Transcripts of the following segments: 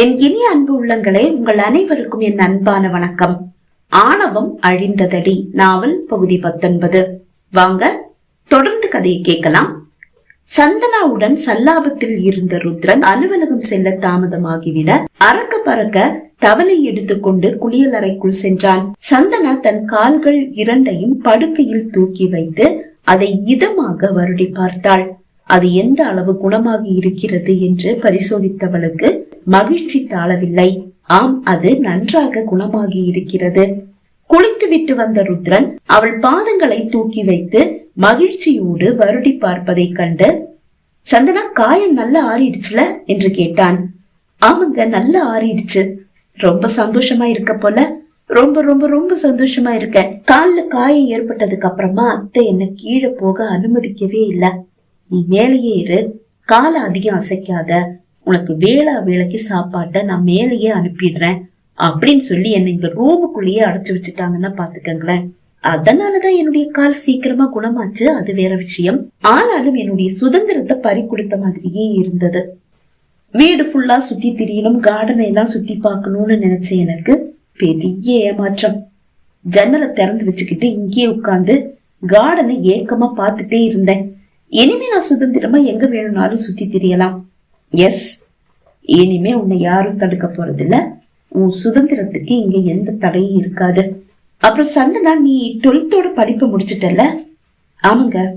என் இனிய அன்பு உள்ளங்களே உங்கள் அனைவருக்கும் என் அன்பான வணக்கம். ஆணவம் அழிந்ததடி நாவல் பகுதி பத்தொன்பது. வாங்க தொடர்ந்து கதையை கேட்கலாம். சந்தனாவுடன் சல்லாபத்தில் இருந்த ருத்ரன் அலுவலகம் செல்ல தாமதமாகிவிட அறக்க பறக்க தவளை எடுத்துக்கொண்டு குளியலறைக்குள் சென்றான். சந்தனா தன் கால்கள் இரண்டையும் படுக்கையில் தூக்கி வைத்து அதை இதமாக வருடி பார்த்தாள். அது எந்த அளவு குணமாகி இருக்கிறது என்று பரிசோதித்தவளுக்கு மகிழ்ச்சி தாழவில்லை. ஆம் அது நன்றாக குணமாகி இருக்கிறது. குளித்து விட்டு வந்த ருத்ரன் அவள் பாதங்களை தூக்கி வைத்து மகிழ்ச்சியோடு வருடி பார்ப்பதைக் கண்டு சந்தனா காயம் நல்லா ஆறிடுச்சுல? என்று கேட்டான். ஆமாங்க நல்லா ஆறிடுச்சு. ரொம்ப சந்தோஷமா இருக்க போல. ரொம்ப ரொம்ப ரொம்ப சந்தோஷமா இருக்கேன். கால்ல காயம் ஏற்பட்டதுக்கு அப்புறமா அத்தை என்ன கீழே போக அனுமதிக்கவே இல்ல. நீ மேலேயே இரு. காலை அதிகம் அசைக்காத. உனக்கு வேளா வேலைக்கு சாப்பாட்டை நான் மேலேயே அனுப்பிடுறேன். அப்படின்னு சொல்லி என்னை இந்த ரூமுக்குள்ளேயே அடைச்சு வச்சுட்டாங்கன்னா பாத்துக்கங்களேன் அதனாலதான் என்னுடைய கால் சீக்கிரமா குணமாச்சு. அது வேற விஷயம். ஆனாலும் என்னுடைய சுதந்திரத்தை பறி கொடுத்த மாதிரியே இருந்தது. வீடு ஃபுல்லா சுத்தி திரியணும் கார்டனை எல்லாம் சுத்தி பார்க்கணும்னு நினைச்ச எனக்கு பெரிய ஏமாற்றம். ஜன்னலை திறந்து வச்சுக்கிட்டு இங்கேயே உட்கார்ந்து கார்டனை ஏக்கமா பார்த்துட்டே இருந்தேன். இனிமே நான் சுதந்திரமா எங்க வேணும்னாலும் சுத்தி திரியலாம். எஸ் இனிமே உன்னை யாரும் தடுக்க போறதில்ல. உன் சுதந்திரத்துக்கு இங்க எந்த தடையும் இருக்காது. அப்புறம் சந்தனா நீ டுவெல்த்தோட படிப்பு முடிச்சிட்டல ஆமாங்க.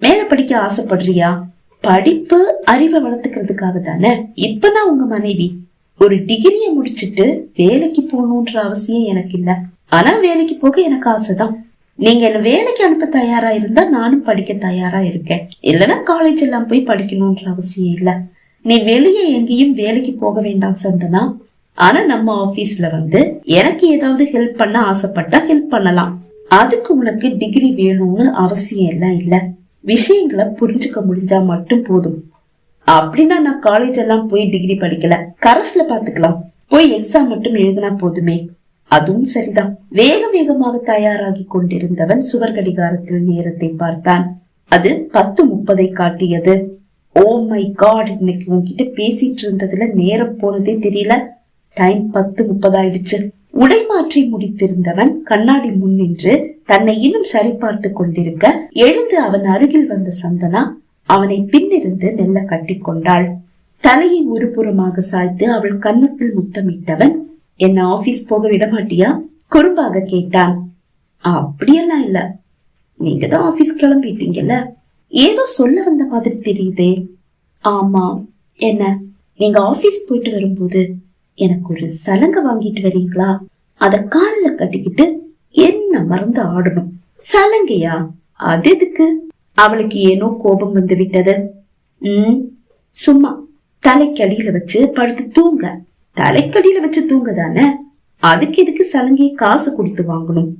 மேல படிக்க ஆசைப்படுறியா? படிப்பு அறிவை வளர்த்துக்கிறதுக்காக தானே? இப்பதான் உங்க மனைவி. ஒரு டிகிரிய முடிச்சிட்டு வேலைக்கு போகணுன்ற அவசியம் எனக்கு இல்ல. ஆனா வேலைக்கு போக எனக்கு ஆசைதான். நீங்க என்ன வேலைக்கு அனுப்ப தயாரா இருந்தா நானும் படிக்க தயாரா இருக்கேன். இல்லைன்னா காலேஜ் எல்லாம் போய் படிக்கணும்ன்ற அவசியம் இல்ல. நீ வெளியே எங்கேயும் வேலைக்கு போக வேண்டாம் சந்தனா. ஆனா நம்ம ஆபீஸ்ல வந்து எனக்கு ஏதாவது ஹெல்ப் பண்ண ஆசைப்பட்டா ஹெல்ப் பண்ணலாம். அதுக்கு உனக்கு டிகிரி வேணும்னு அவசியம் எல்லாம் இல்ல. விஷயங்களை புரிஞ்சுக்க முடிஞ்சா மட்டும் போதும். அப்படின்னா நான் காலேஜ் எல்லாம் போய் டிகிரி படிக்கல. கரஸ்ல பாத்துக்கலாம். போய் எக்ஸாம் மட்டும் எழுதினா போதுமே. அதுவும் சரிதான். வேக வேகமாக தயாராகி கொண்டிருந்தவன் சுவர் கடிகாரத்தில் நேரத்தை பார்த்தான். அது பத்து முப்பதை காட்டியது. ஓ மை காட் இன்னைக்கு உன்கிட்ட பேசிட்டு இருந்ததுல நேரம் போனதே தெரியல. டைம் பத்து முப்பதாயிடுச்சு உடை மாற்றி முடித்திருந்தவன் கண்ணாடி முன் நின்று தன்னை இன்னும் சரிபார்த்து கொண்டிருக்க எழுந்து அவன் அருகில் வந்த சந்தனா அவனை பின்னிருந்து மெல்ல கட்டிக்கொண்டாள் தலையை ஒரு புறமாக சாய்த்து அவள் கன்னத்தில் முத்தமிட்டவன் என்ன ஆபீஸ் போக விட மாட்டியா குறும்பாக கேட்டான். அப்படியெல்லாம் இல்ல. நீங்க தான் ஆபீஸ் கிளம்பிட்டீங்கல்ல. ஏதோ சொல்ல வந்த மாதிரி தெரியுதே. ஆமா. என்ன? நீங்க ஆபீஸ் போயிட்டு வரும்போது எனக்கு ஒரு சலங்க வாங்கிட்டு வரீங்களா? அத கால்ல கட்டிக்கிட்டு என்ன மறந்து ஆடணும். சலங்கையா? அது எதுக்கு? அவளுக்கு ஏனோ கோபம் வந்து விட்டது உம் சும்மா தலைக்கடியில வச்சு படுத்து தூங்க. தலைக்கடியில வச்சு தூங்கதானே? அதுக்கு எதுக்கு சலங்கி காசு கொடுத்து வாங்கணும்?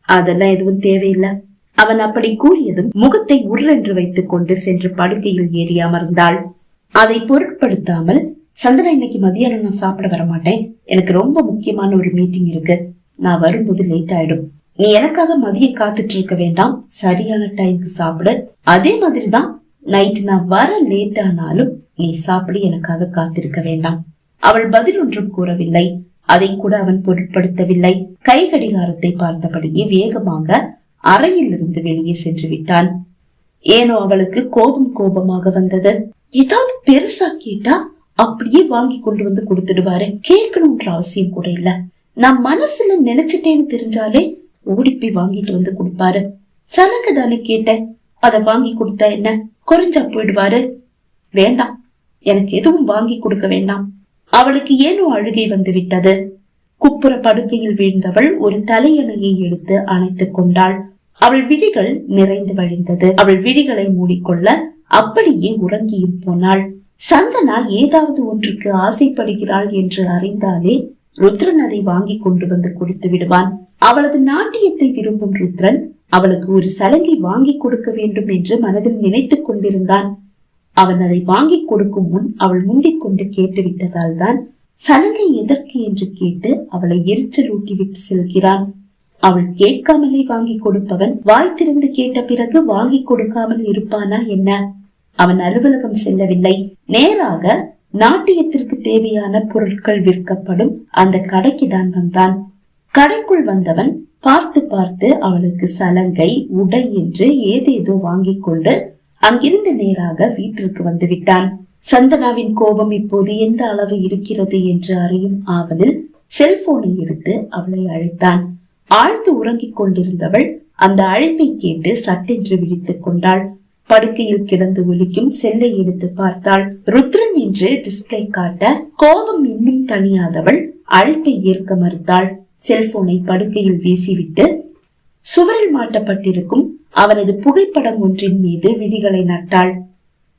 அதெல்லாம் எதுவும் தேவையில்லை. அவன் அப்படி கூறியதும் முகத்தை உருளென்று வைத்துக் கொண்டு சென்று படுக்கையில் ஏறி அமர்ந்தாள். அதை பொருட்படுத்தாமல் சந்திரா இன்னைக்கு மதியானம் நான் சாப்பிட வர மாட்டேன் எனக்கு ரொம்ப முக்கியமான ஒரு மீட்டிங் இருக்கு. நான் வரும்போது லேட் ஆயிடும். நீ எனக்காக மதியம் காத்துட்டு இருக்க வேண்டாம். சரியான டைம்க்கு சாப்பிடு. அதே மாதிரிதான் நைட் நான் வர லேட் ஆனாலும் நீ சாப்பிடு. எனக்காக காத்திருக்க வேண்டாம். அவள் பதில் ஒன்றும் கூறவில்லை. அதை கூட அவன் பொருட்படுத்தவில்லை. கை கடிகாரத்தை பார்த்தபடியே வேகமாக அறையில் இருந்து வெளியே சென்று விட்டான். ஏனோ அவளுக்கு கோபம் கோபமாக வந்தது. ஏதாவது பெருசா கேட்டா அப்படியே வாங்கி கொண்டு வந்து கொடுத்துடுவாரு. கேட்கணும்ன்ற அவசியம் கூட இல்ல. நான் மனசுல நினைச்சிட்டேன்னு தெரிஞ்சாலே ஓடி போய் வாங்கிட்டு வந்து கொடுப்பாரு. சனங்க தானே கேட்டேன் அத வாங்கி கொடுத்தா என்ன? குறைஞ்சா போயிடுவாரு. வேண்டாம். எனக்கு எதுவும் வாங்கி கொடுக்க வேண்டாம். அவளுக்கு ஏனோ அழுகை வந்து விட்டது குப்புற படுக்கையில் வீழ்ந்தவள் ஒரு தலையணையை எடுத்து அணைத்துக் கொண்டாள். அவள் விழிகள் நிறைந்து வழிந்தது. அவள் விழிகளை மூடிக்கொள்ள அப்படியே உறங்கியும் போனாள். சந்தனா ஏதாவது ஒன்றுக்கு ஆசைப்படுகிறாள் என்று அறிந்தாலே ருத்ரன் அதை வாங்கி கொண்டு வந்து கொடுத்து விடுவான். அவளது நாட்டியத்தை விரும்பும் ருத்ரன் அவளுக்கு ஒரு சலங்கை வாங்கி கொடுக்க வேண்டும் என்று மனதில் நினைத்துக் கொண்டிருந்தான். அவன் அதை வாங்கி கொடுக்கும் முன் அவள் முந்திக் கொண்டு கேட்டுவிட்டதால் தான் சலங்கை எதற்கு என்று கேட்டு அவளை எரிச்சல் ஊட்டிவிட்டு செல்கிறான். அவள் கேட்காமலே வாங்கி கொடுப்பவன் வாய் திறந்து கேட்ட பிறகு வாங்கி கொடுக்காமல் இருப்பானா என்ன? அவன் அலுவலகம் செல்லவில்லை. நேராக நாட்டியத்திற்கு தேவையான பொருட்கள் விற்கப்படும் அந்த கடைக்கு தான் வந்தான். கடைக்குள் வந்தவன் பார்த்து பார்த்து அவளுக்கு சலங்கை உடை என்று ஏதேதோ வாங்கிக் கொண்டு அங்கிருந்து நேராக வீட்டிற்கு வந்து விட்டான் சந்தனாவின் கோபம் இப்போது எந்த அளவு இருக்கிறது என்று அறியும் ஆவலில் செல்போனை எடுத்து அவளை அழைத்தான். ஆழ்ந்து உறங்கிக் கொண்டிருந்தவள் அந்த அழைப்பை கேட்டு சட்டென்று விழித்துக் கொண்டாள். படுக்கையில் கிடந்து ஒலிக்கும் செல்லை எடுத்து பார்த்தாள். ருத்ரன் என்று டிஸ்பிளே காட்ட கோபம் இன்னும் தணியாதவள் அழைப்பை ஏற்க மறுத்தாள். செல்போனை படுக்கையில் வீசிவிட்டு சுவரில் மாட்டப்பட்டிருக்கும் அவனது புகைப்படம் ஒன்றின் மீது விழிகளை நட்டாள்.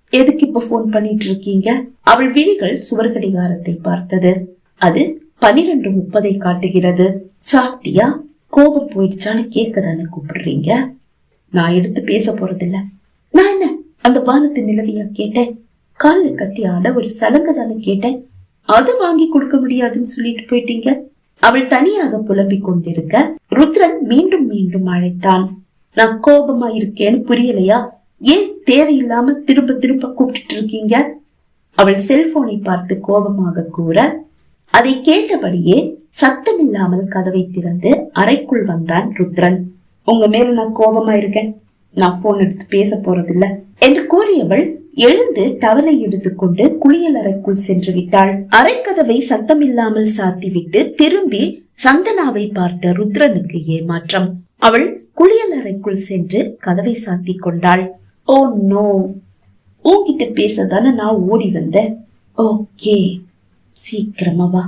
எதுக்கு இப்ப போன் பண்ணிட்டு இருக்கீங்க அவள் விழிகள் சுவர் கடிகாரத்தை பார்த்தது. அது பனிரெண்டு முப்பதை காட்டுகிறது. சாப்பிட்டியா? கோபம் போயிடுச்சான்னு கேட்க தானே கூப்பிடுறீங்க? நான் எடுத்து பேச போறதில்ல. நான் என்ன? அந்த வானத்து நிலவியா கேட்டேன். காலில் கட்டி ஆட ஒரு சலங்க தானே கேட்டேன். அது வாங்கி கொடுக்க முடியாதுன்னு சொல்லிட்டு போயிட்டீங்க. அவள் தனியாக புலம்பிக் கொண்டிருக்க ருத்ரன் மீண்டும் மீண்டும் அழைத்தான். நான் கோபமா இருக்கேன்னு புரியலையா? ஏன் தேவையில்லாம திரும்ப திரும்ப கூப்பிட்டு இருக்கீங்க? அவள் செல்போனை பார்த்து கோபமாக கூற அதை கேட்டபடியே சத்தமில்லாமல் கதவை திறந்து அறைக்குள் வந்தான் ருத்ரன். உங்க மேல நான் கோபமா இருக்கேன். நான் போன் எடுத்து பேச போறதில்ல. என்று கூறியவள் எழுந்து டவலை எடுத்துக்கொண்டு குளியல் அறைக்குள் சென்று விட்டாள். அறைக்கதவை சத்தமில்லாமல் சாத்திவிட்டு திரும்பி சந்தனாவை பார்த்த ருத்ரனுக்கு ஏமாற்றம். அவள் குளியல் அறைக்குள் சென்று கதவை சாத்தி கொண்டாள். Oh no. உன்கிட்ட பேசதானே நான் ஓடி வந்தேன். ஓகே சீக்கிரமா வா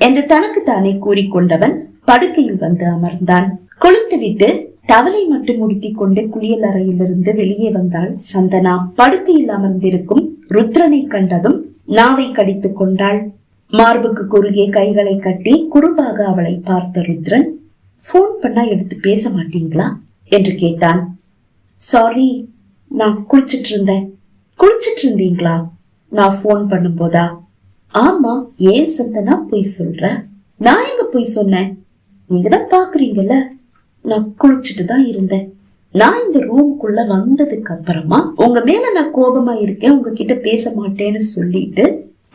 என்று தனக்கு தானே கூறிக்கொண்டவன் படுக்கையில் வந்து அமர்ந்தான். குளித்துவிட்டு டவலை மட்டும் முடித்திக் கொண்டு குளியல் அறையிலிருந்து வெளியே வந்தாள் சந்தனா. படுக்கையில் அமர்ந்திருக்கும் ருத்ரனை கண்டதும் நாவை கடித்துக் கொண்டாள். மார்புக்கு குறுகே கைகளை கட்டி குறும்பாக அவளை பார்த்த ருத்ரன் போன் பண்ணா எடுத்து பேச மாட்டீங்களா? என்று கேட்டான். சாரி நான் குளிச்சிட்டு இருந்தேன் குளிச்சிட்டு இருந்தீங்களா நான் ஃபோன் பண்ணும்போதா? ஆமா ஏன் சந்தனா பொய் சொல்ற? நான் எங்க பொய் சொன்னேன்? நீங்க தான் பாக்குறீங்கல்ல? நான் குளிச்சுட்டு தான் இருந்தேன். நான் இந்த ரூமுக்குள்ள வந்ததுக்கு அப்புறமா உங்க மேல நான் கோபமா இருக்கேன் உங்ககிட்ட பேச மாட்டேன்னு சொல்லிட்டு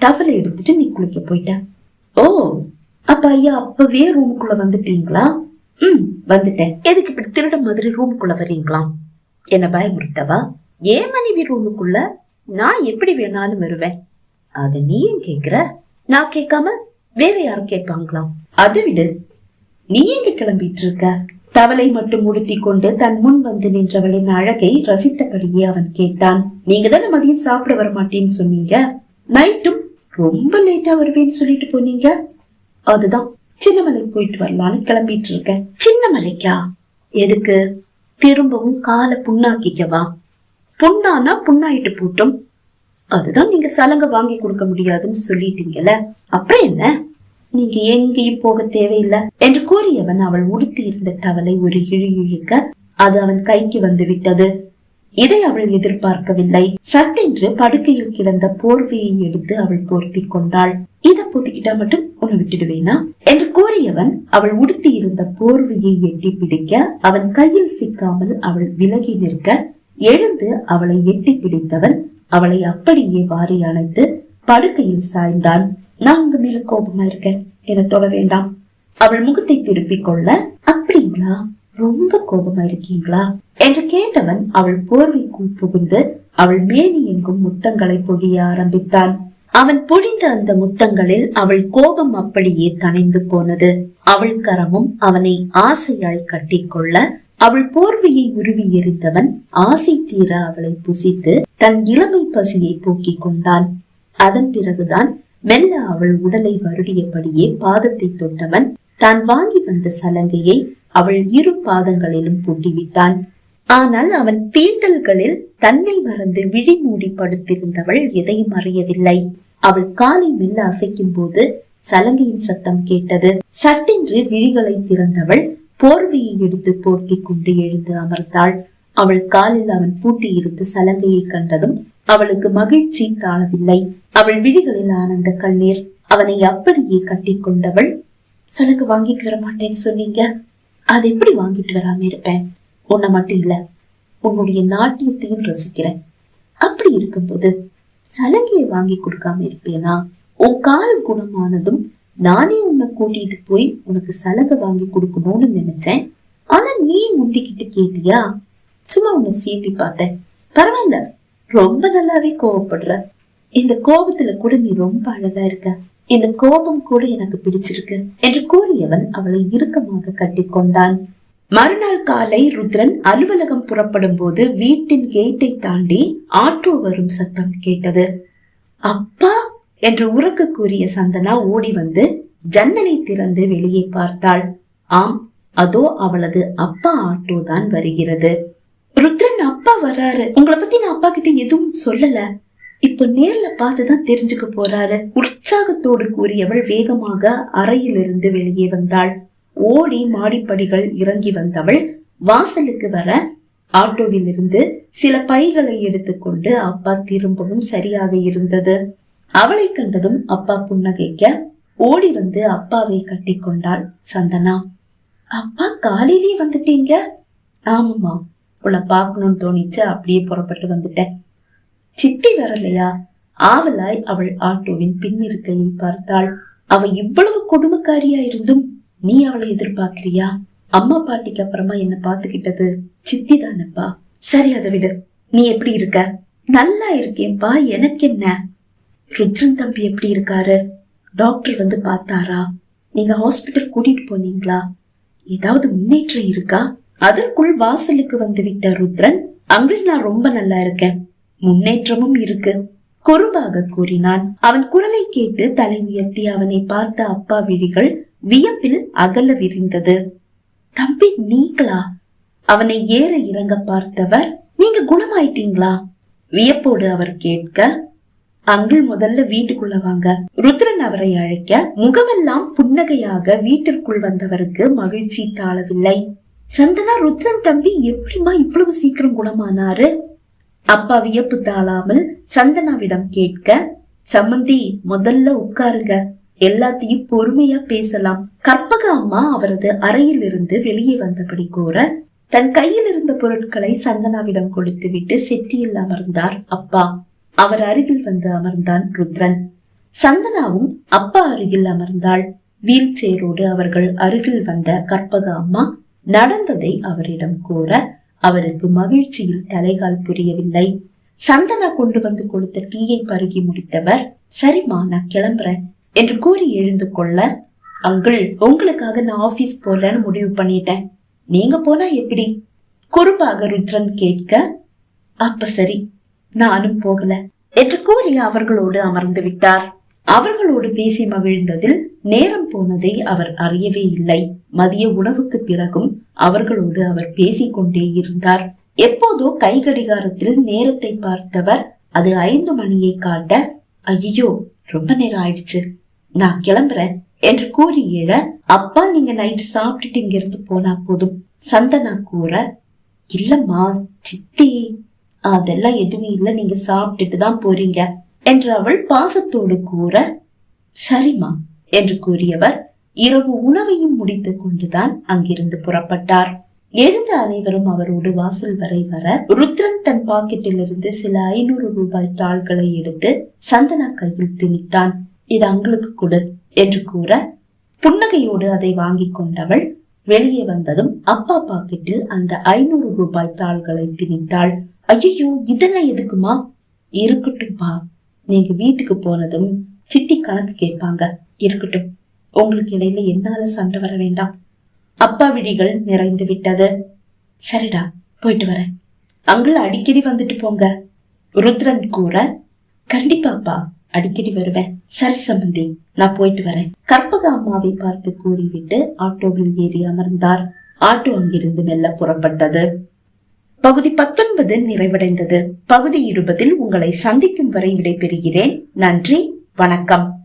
டவல் எடுத்துட்டு நீ குளிக்க போயிட்ட. ஓ அப்ப ஐயா அப்பவே ரூமுக்குள்ள வந்துட்டீங்களா? ம் வந்துட்டேன். எதுக்கு இப்படி திருட மாதிரி ரூமுக்குள்ள வர்றீங்களா? என்ன பயமுறுத்தவா? ஏன் மனைவி ரூமுக்குள்ள நான் எப்படி வேணாலும் வருவேன். அத நீயும் கேக்குற? நான் கேட்காம வேற யாரும் கேட்பாங்களாம் அதை விடு. நீ எங்க கிளம்பிட்டு இருக்க தவளை மட்டும் உடுத்தி கொண்டு தன் முன் வந்து நின்றவளின் அழகை ரசித்தபடியே அவன் கேட்டான். நீங்க தானே மதியம் சாப்பிட வர மாட்டேன்னு சொன்னீங்க? நைட்டும் ரொம்ப லேட்டா வருவேன்னு சொல்லிட்டு போனீங்க? அதுதான். சின்னமலை போயிட்டு வரலான்னு கிளம்பிட்டு இருக்கேன் சின்னமலைக்கா எதுக்கு? திரும்பவும் காலை புண்ணாக்கிக்கவா? புண்ணானா புண்ணாயிட்டு போட்டும். அதுதான் நீங்க சலங்கை வாங்கி கொடுக்க முடியாதுன்னு சொல்லிட்டீங்கல்ல. அப்புறம் என்ன? நீங்க எங்கேயும் போக தேவையில்லை என்று கூறியவன் அவள் உடுத்தி இருந்த டவலை ஒரு இழு இழுக்க அது அவன் கைக்கு வந்து விட்டது. இதை அவள் எதிர்பார்க்கவில்லை. சட்டென்று படுக்கையில் கிடந்த போர்வையை எடுத்து அவள் போர்த்தி கொண்டாள். இத போத்திக்கிட்டா மட்டும் உன்னை விட்டுடுவேனா? என்று கூறியவன் அவள் உடுத்தி இருந்த போர்வையை எட்டி பிடிக்க அவன் கையில் சிக்காமல் அவள் விலகி நிற்க எழுந்து அவளை எட்டி பிடித்தவன் அவளை அப்படியே வாரி அணைத்து படுக்கையில் சாய்ந்தான். நான் உங்க மேல கோபமா இருக்கேன். என தொட வேண்டாம். அவள் முகத்தை திருப்பிக் கொள்ள அப்படிங்களா? ரொம்ப கோபமா இருக்கீங்களா என்று கேட்டவன் அவள் போர்வைக்குள் புகுந்து அவள் மேனி எங்கும் முத்தங்களை பொழிய ஆரம்பித்தான். அவன் பொழிந்த அந்த முத்தங்களில் அவள் கோபம் அப்படியே தணிந்து போனது. அவள் கரமும் அவனை ஆசையாய் கட்டிக்கொள்ள அவள் போர்வையை உருவி எறிந்தவன் ஆசை தீர அவளை புசித்து தன் இளமை பசியை போக்கிக் கொண்டான். அதன் பிறகுதான் மெல்ல அவள் உடலை வருடியபடியே பாதத்தை தொட்டவன் தான் வாங்கி வந்த சலங்கையை அவள் இரு பாதங்களிலும் பூட்டிவிட்டான் ஆனால் அவன் தீண்டல்களில் தன்னை மறந்து விழி மூடி படுத்திருந்தவள் எதையும் அறியவில்லை. அவள் காலை மெல்ல அசைக்கும் போது சலங்கையின் சத்தம் கேட்டது. சட்டென்று விழிகளை திறந்தவள் போர்வையை எடுத்து போர்த்தி கொண்டு எழுந்து அமர்ந்தாள். அவள் காலில் அவன் பூட்டி இருந்து சலங்கையை கண்டதும் அவளுக்கு மகிழ்ச்சி தாழவில்லை அவள் விழிகளில் ஆனந்த கண்ணீர். அவனை அப்படியே கட்டி கொண்டவள் சலங்கு வாங்கிட்டு வர மாட்டேன்னு சொன்னீங்க. அதை எப்படி வாங்கிட்டு வராம இருப்பேன்? உன்னை மட்டும் இல்ல உன்னுடைய நாட்டியத்தையும் ரசிக்கிறேன். அப்படி இருக்கும்போது சலங்கையை வாங்கி கொடுக்காம இருப்பேனா? உன் கால் குணமானதும் நானே உன்னை கூட்டிட்டு போய் உனக்கு சலகை வாங்கி கொடுக்கணும்னு நினைச்சேன். ஆனா நீ முந்திக்கிட்டு கேட்டியா? சும்மா உன்னை சீட்டி பார்த்தேன். பரவாயில்ல ரொம்ப நல்லாவே கோவப்படுற. இந்த கோபத்துல கூட நீ ரொம்ப அழகா இருக்க. இந்த கோபம் கூட எனக்கு பிடிச்சிருக்கு என்று கூறியவன் அவளை இறுக்கமாக கட்டிக்கொண்டான். மறுநாள் காலை ருத்ரன் அலுவலகம் புறப்படும் போது வீட்டின் கேட்டை தாண்டி ஆட்டோ வரும் சத்தம் கேட்டது. அப்பா! என்று உறக்க கூறிய சந்தனா ஓடி வந்து ஜன்னலை திறந்து வெளியே பார்த்தாள். ஆம் அதோ அவளது அப்பா ஆட்டோ தான் வருகிறது. ருத்ரன் அப்பா வராரு. உங்களை பத்தி நான் அப்பா கிட்ட எதுவும் சொல்லல. இப்ப நேர்ல பார்த்துதான் தெரிஞ்சுக்க போறாரு. உற்சாகத்தோடு கூறியவள் வேகமாக அறையிலிருந்து வெளியே வந்தாள். ஓடி மாடிப்படிகள் இறங்கி வந்தவள் வாசலுக்கு வர ஆட்டோவில் இருந்து சில பைகளை எடுத்துக்கொண்டு அப்பா திரும்பவும் சரியாக இருந்தது. அவளை கண்டதும் அப்பா புன்னகைக்க ஓடி வந்து அப்பாவை கட்டி கொண்டாள் சந்தனா. அப்பா காலையிலேயே வந்துட்டீங்க? ஆமாம்மா உன்னை பார்க்கணும்னு தோணிச்சு அப்படியே புறப்பட்டு வந்துட்டேன். சித்தி வரலையா? ஆவலாய் அவள் ஆட்டோவின் பின்னிருக்கையை பார்த்தாள். அவ இவ்வளவு கொடுமைக்காரியா இருந்தும் நீ அவளை எதிர்பார்க்கிறியா? அம்மா பாட்டிக்கு அப்புறமா என்ன பாத்துக்கிட்டது சித்தி தானப்பா சரி அதை விடு. நீ எப்படி இருக்க? நல்லா இருக்கேன்பா எனக்கு என்ன ருத்ரன் தம்பி எப்படி இருக்காரு? டாக்டர் வந்து பார்த்தாரா? நீங்க ஹாஸ்பிட்டல் கூட்டிட்டு போனீங்களா? ஏதாவது முன்னேற்றம் இருக்கா? அதற்குள் வாசலுக்கு வந்து விட்ட ருத்ரன் அங்கிள் நான் ரொம்ப நல்லா இருக்கேன். முன்னேற்றமும் இருக்கு. குறும்பாக கூறினான். அவன் குரலை கேட்டு தலை உயர்த்தி அவனை பார்த்த அப்பா விழிகள் வியப்பில் அகல விரிந்தது. தம்பி நீங்களா? அவனை ஏற இறங்க பார்த்தவர் நீங்க குணமாயிட்டீங்களா? வியப்போடு அவர் கேட்க அங்கிள் முதல்ல வீட்டுக்குள்ள வாங்க. ருத்ரன் அவரை அழைக்க முகமெல்லாம் புன்னகையாக வீட்டிற்குள் வந்தவருக்கு மகிழ்ச்சி தாழவில்லை. சந்தனா ருத்ரன் தம்பி எப்படிமா இவ்வளவு சீக்கிரம் குணமானாரு? அப்பா வியப்பு தாழாமல் சந்தனாவிடம் கேட்க சம்மந்தி முதல்ல உட்காருங்க. எல்லாத்தையும் பொறுமையா பேசலாம். கற்பக அம்மா அவரது அறையில் இருந்து வெளியே வந்தபடி கூற தன் கையில் இருந்த பொருட்களை சந்தனாவிடம் கொடுத்துவிட்டு செட்டியில் அமர்ந்தார் அப்பா. அவர் அருகில் வந்து அமர்ந்தான் ருத்ரன். சந்தனாவும் அப்பா அருகில் அமர்ந்தாள். வீல் சேரோடு அவர்கள் அருகில் வந்த கற்பக அம்மா நடந்ததை அவரிடம் கூற அவருக்கு மகிழ்ச்சியில் தலைகால் புரியவில்லை. சந்தனா கொண்டு வந்து கொடுத்த டீயை பருகி முடித்தவர் சரிம்மா நான் கிளம்புறேன் என்று கூறி எழுந்து கொள்ள அங்கிள் உங்களுக்காக நான் ஆபீஸ் போலன்னு முடிவு பண்ணிட்டேன். நீங்க போனா எப்படி? குறும்பாக ருத்ரன் கேட்க அப்ப சரி நானும் போகல என்று கூறி அவர்களோடு அமர்ந்து விட்டார். அவர்களோடு பேசி மகிழ்ந்ததில் நேரம் போனதை அவர் அறியவே இல்லை. மதிய உணவுக்கு பிறகும் அவர்களோடு அவர் பேசிக்கொண்டே இருந்தார். எப்போதோ கை கடிகாரத்தில் நேரத்தை பார்த்தவர் அது ஐந்து மணியை காட்ட ஐயோ ரொம்ப நேரம் ஆயிடுச்சு. நான் கிளம்புறேன் என்று கூறி எழ அப்பா நீங்க நைட் சாப்பிட்டுட்டு இங்க இருந்து போனா போதும் சந்தனா கூற இல்லம்மா சித்தி அதெல்லாம் எதுவும் இல்ல. நீங்க சாப்பிட்டுட்டு தான் போறீங்க. என்று அவள் பாசத்தோடு கூற சரிம்மா என்று கூறியவர் இரவு உணவையும் முடித்துக் கொண்டுதான் அங்கிருந்து புறப்பட்டார். எழுந்த அனைவரும் அவரோடு வாசல் வரை வர ருத்ரன் தன் பாக்கெட்டில் இருந்து சில ஐநூறு ரூபாய் தாள்களை எடுத்து சந்தனா கையில் திணித்தான். இது அங்களுக்கு கொடு என்று கூற புன்னகையோடு அதை வாங்கிக் கொண்டவள் வெளியே வந்ததும் அப்பா பாக்கெட்டில் அந்த ஐநூறு ரூபாய் தாள்களை திணித்தாள். ஐயோ இதெல்லாம் எதுக்குமா? இருக்கட்டும்பா நீங்க வீட்டுக்கு போனதும் சித்தி கணக்கு கேட்பாங்க. இருக்கட்டும் உங்களுக்கு இடையில என்னால சண்டை வர வேண்டாம். அப்பா விழிகள் நிறைந்து விட்டது. சரிடா போயிட்டு வரேன். அங்குள்ள அடிக்கடி வந்துட்டு போங்க. ருத்ரன் கூற கண்டிப்பாப்பா அடிக்கடி வருவேன். சரி சம்பந்தி நான் போயிட்டு வரேன். கற்பக அம்மாவை பார்த்து கூறிவிட்டு ஆட்டோவில் ஏறி அமர்ந்தார். ஆட்டோ அங்கிருந்து மெல்ல புறப்பட்டது. பகுதி பத்தொன்பது நிறைவடைந்தது. பகுதி இருபதில் உங்களை சந்திக்கும் வரை விடைபெறுகிறேன். நன்றி. வணக்கம்.